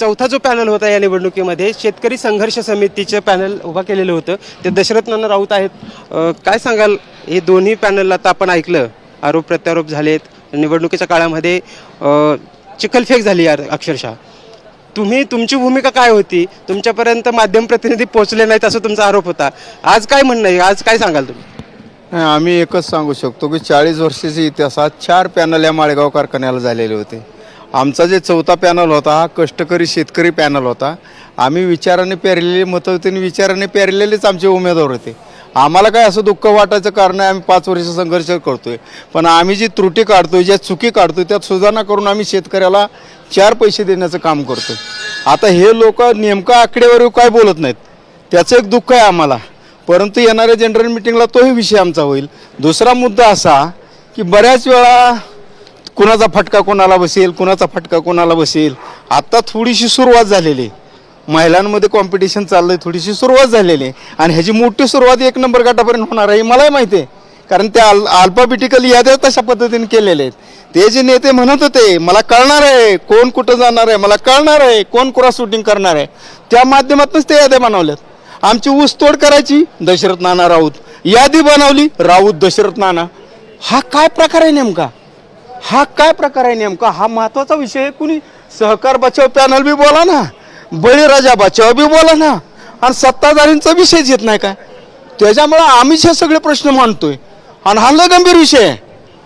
चौथा जो पॅनल होता या निवडणुकीमध्ये शेतकरी संघर्ष समितीचं पॅनल उभा केलेलं होतं. ते दशरथ नाना राऊत आहेत. काय सांगाल? हे दोन्ही पॅनलला आता आपण ऐकलं. आरोप प्रत्यारोप झालेत. निवडणुकीच्या काळामध्ये चिखलफेक झाली यार अक्षरशः. तुम्ही तुमची भूमिका काय होती? तुमच्यापर्यंत माध्यम प्रतिनिधी पोहोचले नाहीत असं तुमचा आरोप होता. आज काय म्हणणं आहे? आज काय सांगाल तुम्ही? आम्ही एकच सांगू शकतो की चाळीस वर्षाच्या इतिहासात चार पॅनल या माळेगाव कारखान्याला झालेले होते. आमचा जे चौथा पॅनल होता हा कष्टकरी शेतकरी पॅनल होता आम्ही विचाराने पेरलेले मतं होते आणि विचाराने पेरलेलेच आमचे उमेदवार होते. आम्हाला काय असं दुःख वाटायचं कारण आहे आम्ही पाच वर्ष संघर्ष करतोय. पण आम्ही जी त्रुटी काढतोय ज्या चुकी काढतोय त्यात सुधारणा करून आम्ही शेतकऱ्याला चार पैसे देण्याचं काम करतोय. आता हे लोक नेमकं आकडेवारी काय बोलत नाहीत? त्याचं एक दुःख आहे आम्हाला. परंतु येणाऱ्या जनरल मिटिंगला तोही विषय आमचा होईल. दुसरा मुद्दा असा की बऱ्याच वेळा कुणाचा फटका कोणाला बसेल कुणाचा फटका कोणाला बसेल? आता थोडीशी सुरुवात झालेली आहे. महिलांमध्ये कॉम्पिटिशन चाललंय थोडीशी सुरुवात झालेली आहे. आणि ह्याची मोठी सुरुवात एक नंबर गटापर्यंत होणार आहे मलाही माहिती आहे. कारण त्या अल अल्पाबिटिकल याद्या तशा पद्धतीने केलेल्या आहेत. ते जे नेते म्हणत होते मला कळणार आहे कोण कुठं जाणार आहे मला कळणार आहे कोण क्रॉस शूटिंग करणार आहे. त्या माध्यमातूनच ते याद्या बनवल्यात. आमची ऊसतोड करायची दशरथ नाना राऊत. यादी बनवली राऊत दशरथ नाना. हा काय प्रकार आहे नेमका? हा काय प्रकार आहे नेमका? हा महत्त्वाचा विषय आहे. कुणी सहकार बचाव पॅनल बी बोला ना बळीराजा बचाव बी बोला ना आणि सत्ताधारींचा विषयच येत नाही काय? त्याच्यामुळं आम्हीच हे सगळे प्रश्न मांडतोय. आणि हा लय गंभीर विषय आहे.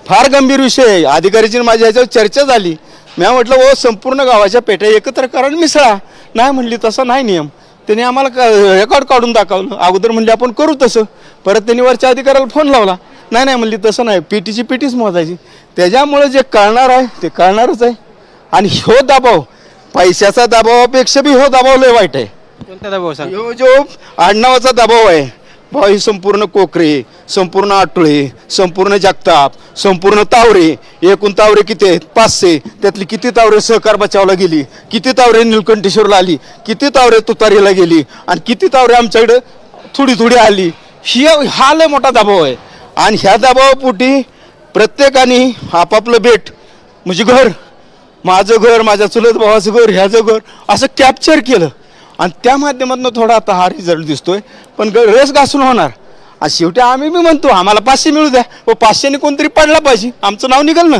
फार गंभीर विषय आहे. अधिकारीची माझ्या ह्याच्यावर चर्चा झाली. मी म्हटलं ओ संपूर्ण गावाच्या पेट्या एकत्र करा मिसळा. नाही म्हणली तसा नाही नियम. त्यांनी आम्हाला रेकॉर्ड काढून दाखवलं. अगोदर म्हणले आपण करू तसं. परत त्यांनी वरच्या अधिकाऱ्याला फोन लावला. नाही नाही म्हणली तसं नाही. पीटीची पीटीच मोजायची. त्याच्यामुळे जे कळणार आहे ते कळणारच आहे. आणि ह्यो दबाव पैशाचा दबावापेक्षा बी ह्यो दबाव लय वाईट आहे. कोणत्या दबाव सांग? जो आडनावाचा दबाव आहे भाऊ ही संपूर्ण कोकरे संपूर्ण आटोळे संपूर्ण जगताप संपूर्ण तावरे एकूण तावरे किती आहेत? पाचशे. त्यातली किती तावरे सहकार बचावला गेली? किती तावरे निलकंठेश्वरला आली? किती तावरे तुतारीला गेली? आणि किती तावरे आमच्याकडे थोडी थोडी आली? ही हा लय मोठा दबाव आहे. आणि ह्या दबावापोटी प्रत्येकाने आपापलं बेट म्हणजे घर माझं घर माझ्या चुलत भावाचं घर ह्याचं घर असं कॅप्चर केलं. आणि त्या माध्यमातून थोडा आता हा रिझल्ट दिसतोय. पण ग- रेस घासून होणार. आणि शेवटी आम्ही बी म्हणतो आम्हाला पाचशे मिळू द्या. व पाचशेने कोणतरी पडला पाहिजे. आमचं नाव निघाल ना.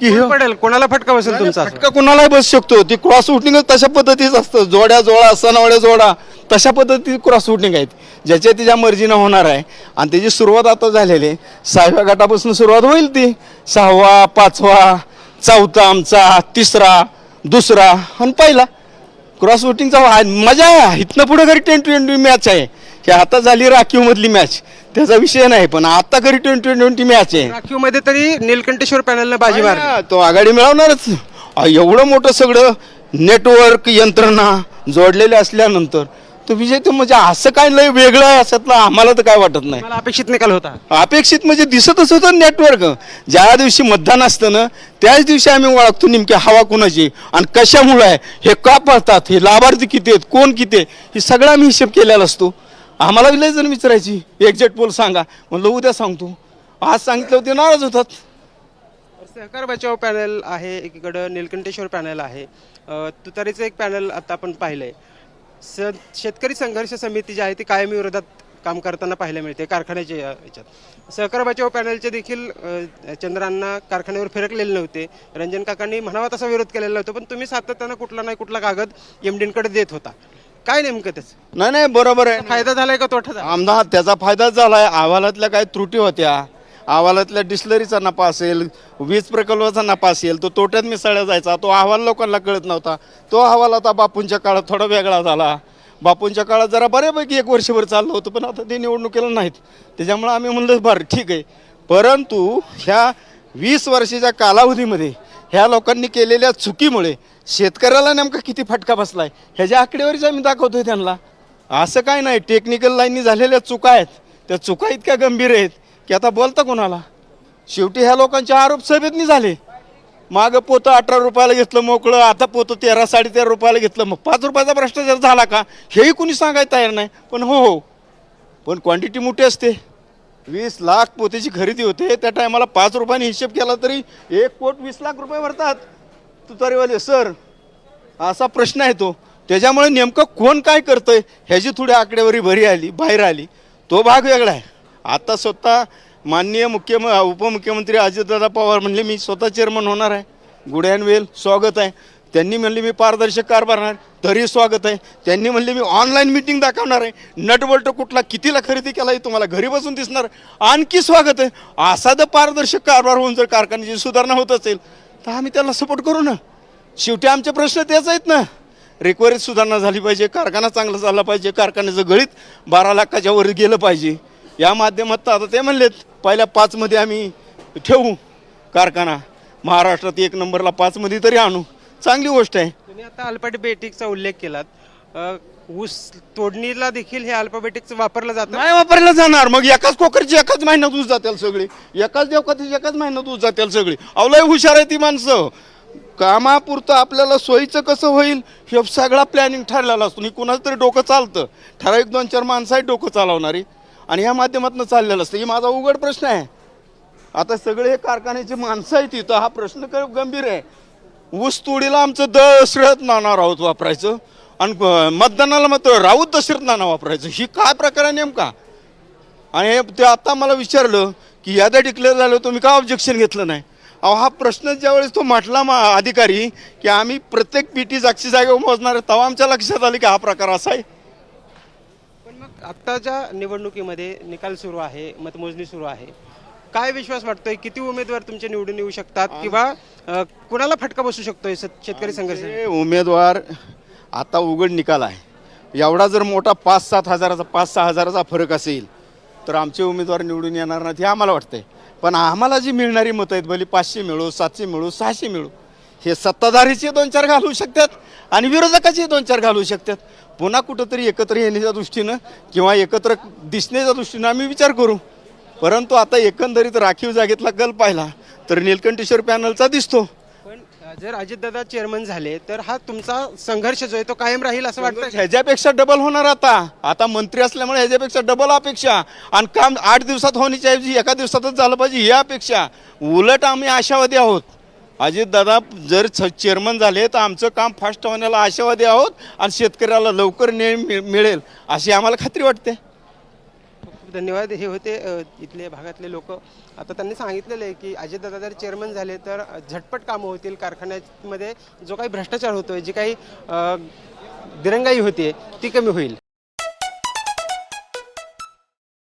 की हे पडेल? कोणाला फटका बसेल तुमचा? फटका कुणालाही बसू शकतो. ती क्रॉस शूटिंग तशा पद्धतीच असतं. जोड्या जोडा सणावड्या जोडा. तशा पद्धती क्रॉस शूटिंग आहेत. ज्याच्या तिच्या मर्जीनं होणार आहे. आणि त्याची सुरुवात आता झालेली आहे. सहाव्या गटापासून सुरुवात होईल ती. सहावा पाचवा चौथा आमचा तिसरा दुसरा आणि पहिला. क्रॉस वोटिंगचा मजा आहे. इथनं पुढे घरी ट्वेंटी ट्वेंटी मॅच आहे. ही आता झाली राखीव मधली मॅच त्याचा विषय नाही पण आता घरी ट्वेंटी ट्वेंटी मॅच आहे. राखीवमध्ये तरी निलकंठेश्वर पॅनलनं बाजी मारली. हा, तो आघाडी मिळवणारच. एवढं मोठं सगळं नेटवर्क यंत्रणा जोडलेले असल्यानंतर विजय तो म्हणजे असं काय लय वेगळं आहे असल्यातलं आम्हाला तर काय वाटत नाही. मला अपेक्षित निकाल होता? अपेक्षित म्हणजे दिसतच होतं नेटवर्क ज्या दिवशी मतदान असतं ना त्याच दिवशी आम्ही ओळखतो नेमकी हवा कुणाची आणि कशामुळे आहे हे का पळतात हे लाभार्थी किती आहेत कोण किती आहे हे सगळं आम्ही हिशेब केलेला असतो. आम्हाला लय जण विचारायची एक्झॅक्ट पोल सांगा. म्हणलं उद्या सांगतो. आज सांगितलं होते नाराज होतात. सहकार बचाव पॅनल आहे एकीकडं निलकंठेश्वर पॅनल आहे. अ, तुतारीचं एक पॅनल आता आपण पाहिलंय. स शेतकरी संघर्ष समिती जी आहे ती कायमी विरोधात काम करताना पाहायला मिळते कारखान्याच्या याच्यात. सहकार बचाव पॅनलचे देखील चंद्रांना कारखान्यावर फिरकलेले नव्हते. रंजन काकांनी म्हणावा तसा विरोध केलेला नव्हता पण तुम्ही सातत्यानं कुठला नाही कुठला कागद एमडींकडे देत होता. काय नेमकं त्याचं? नाही नाही बरोबर आहे. फायदा झालाय का तोटा आमदार त्याचा फायदाच झाला आहे अहवालातल्या काही त्रुटी होत्या. अहवालातल्या डिस्लरीचा नफा असेल वीज प्रकल्पाचा नफा असेल तो तोट्यात मिसळला जायचा. तो अहवाल लोकांना कळत नव्हता. तो अहवाल आता बापूंच्या काळात थोडा वेगळा झाला. बापूंच्या काळात जरा बऱ्यापैकी एक वर्षभर चाललं होतं पण आता ते निवडणुकीला नाहीत. त्याच्यामुळे आम्ही म्हणलं बरं ठीक आहे. परंतु ह्या वीस वर्षाच्या कालावधीमध्ये ह्या लोकांनी केलेल्या चुकीमुळे शेतकऱ्याला नेमका किती फटका बसला आहे ह्याच्या आकडेवारीच आम्ही दाखवतोय त्यांना. असं काय नाही टेक्निकल लाईननी झालेल्या चुका आहेत. त्या चुका इतक्या गंभीर आहेत. की आता बोलतं कोणाला? शेवटी ह्या लोकांचे आरोप सभेतनी झाले. मागं पोतं अठरा रुपयाला घेतलं मोकळं आता पोतं तेरा साडेतेरा रुपयाला घेतलं. मग पाच रुपयाचा भ्रष्टाचार झाला का? हेही कुणी सांगायला तयार नाही. पण हो हो. पण क्वांटिटी मोठी असते. वीस लाख पोतेची खरेदी होते. त्या टायमाला पाच रुपयाने हिशेब केला तरी एक कोट वीस लाख रुपये भरतात. तुतारीवाले सर असा प्रश्न आहे तो. त्याच्यामुळे नेमकं कोण काय करतंय? ह्याची थोडी आकडेवारी भरी आली बाहेर आली. तो भाग वेगळा आहे. आता स्वतः माननीय मुख्यम उपमुख्यमंत्री अजितदादा पवार म्हणले मी स्वतः चेअरमन होणार आहे. गुड अँड वेल स्वागत आहे. त्यांनी म्हणले मी पारदर्शक कारभार आहे. तरी स्वागत आहे. त्यांनी म्हणले मी ऑनलाईन मिटिंग दाखवणार आहे. नटबल्ट कुठला कितीला खरेदी केला आहे तुम्हाला घरी बसून दिसणार. आणखी स्वागत आहे. असा जर पारदर्शक कारभार होऊन जर कारखान्याची सुधारणा होत असेल तर आम्ही त्याला सपोर्ट करू ना. शेवटी आमचे प्रश्न तेच आहेत ना. रिकव्हरीत सुधारणा झाली पाहिजे. कारखाना चांगला चालला पाहिजे. कारखान्याचं गळीत बारा लाखाच्या वर गेलं पाहिजे. या माध्यमात आता ते म्हणलेत पहिल्या पाचमध्ये आम्ही ठेवू कारखाना. महाराष्ट्रात एक नंबरला पाचमध्ये तरी आणू. चांगली गोष्ट आहे. तुम्ही आता अल्फाबेटिकचा उल्लेख केलात. अ, ऊस तोडणीला देखील हे अल्फाबेटिक्स वापरलं जातं? नाही वापरलं जाणार. मग एकाच कोकरची एकाच महिन्यात ऊस जातील सगळी. एकाच देवकाची एकाच महिन्यात ऊस जातील सगळी. अवलय हुशार आहे ती माणसं. कामापुरतं आपल्याला सोयीचं कसं होईल हे सगळा प्लॅनिंग ठरलेला असतो. आणि कुणाचं तरी डोकं चालतं. ठराविक दोन चार माणसं आहेत डोकं चालवणारी. आणि या माध्यमातून चाललेलं असतं. ही माझा उघड प्रश्न आहे. आता सगळे हे कारखान्याचे माणसं आहेत तिथं हा प्रश्न गंभीर आहे. ऊस तोडीला आमचं दशरथ नाना राऊत वापरायचं. आणि मतदानाला मात्र राऊत दशरथ नाना वापरायचं. ही काय प्रकार आहे नेमका? आणि ते आता मला विचारलं की याद्या डिक्लेअर झालं तुम्ही का ऑब्जेक्शन घेतलं नाही? अहो हा प्रश्न ज्यावेळेस तो म्हटला मा अधिकारी की आम्ही प्रत्येक पीटी जागची जागेवर मोजणार आहे तेव्हा आमच्या लक्षात आलं की हा प्रकार असा आहे. आत्ताच्या निवडणुकीमध्ये निकाल सुरू आहे मतमोजणी सुरू आहे काय विश्वास वाटतोय? किती उमेदवार तुमचे निवडून येऊ शकतात किंवा अ, कुणाला फटका बसू शकतोय शेत- शेतकरी संघर्ष? हे उमेदवार आता उघड निकाल आहे. एवढा जर मोठा पाच सात हजाराचा पाच सहा हजाराचा फरक असेल तर आमचे उमेदवार निवडून येणार नाहीत हे आम्हाला वाटतंय. पण आम्हाला जी मिळणारी मतं आहेत भले पाचशे मिळू सातशे मिळू सहाशे मिळू हे सत्ताधारीचे दोन चार घालू शकतात आणि विरोधकाचे दोन चार घालू शकतात. पुन्हा कुठंतरी एकत्र येण्याच्या दृष्टीनं किंवा एकत्र दिसण्याच्या दृष्टीनं आम्ही विचार करू. परंतु आता एकंदरीत राखीव जागेतला कल पाहिला तर निलकंठेश्वर पॅनलचा दिसतो. पण जर अजितदादा चेअरमन झाले तर हा तुमचा संघर्ष जो आहे तो कायम राहील असं वाटतं ह्याच्यापेक्षा डबल होणार आता. आता मंत्री असल्यामुळे ह्याच्यापेक्षा डबल अपेक्षा. आणि काम आठ दिवसात होण्याच्या ऐवजी एका दिवसातच झालं पाहिजे ही अपेक्षा. उलट आम्ही आशावादी आहोत. अजितदादा जर जर चेअरमन झाले तर आमचं काम फास्ट होण्याला आशावादी आहोत आणि शेतकऱ्याला लवकर न्याय मिळेल अशी आम्हाला खात्री वाटते. धन्यवाद. हे होते इथले भागातले लोक. आता त्यांनी सांगितलेलं आहे की अजितदादा जर चेअरमन झाले तर झटपट कामं होतील. कारखान्यामध्ये जो काही भ्रष्टाचार होतोय जी काही दिरंगाई होते ती कमी होईल.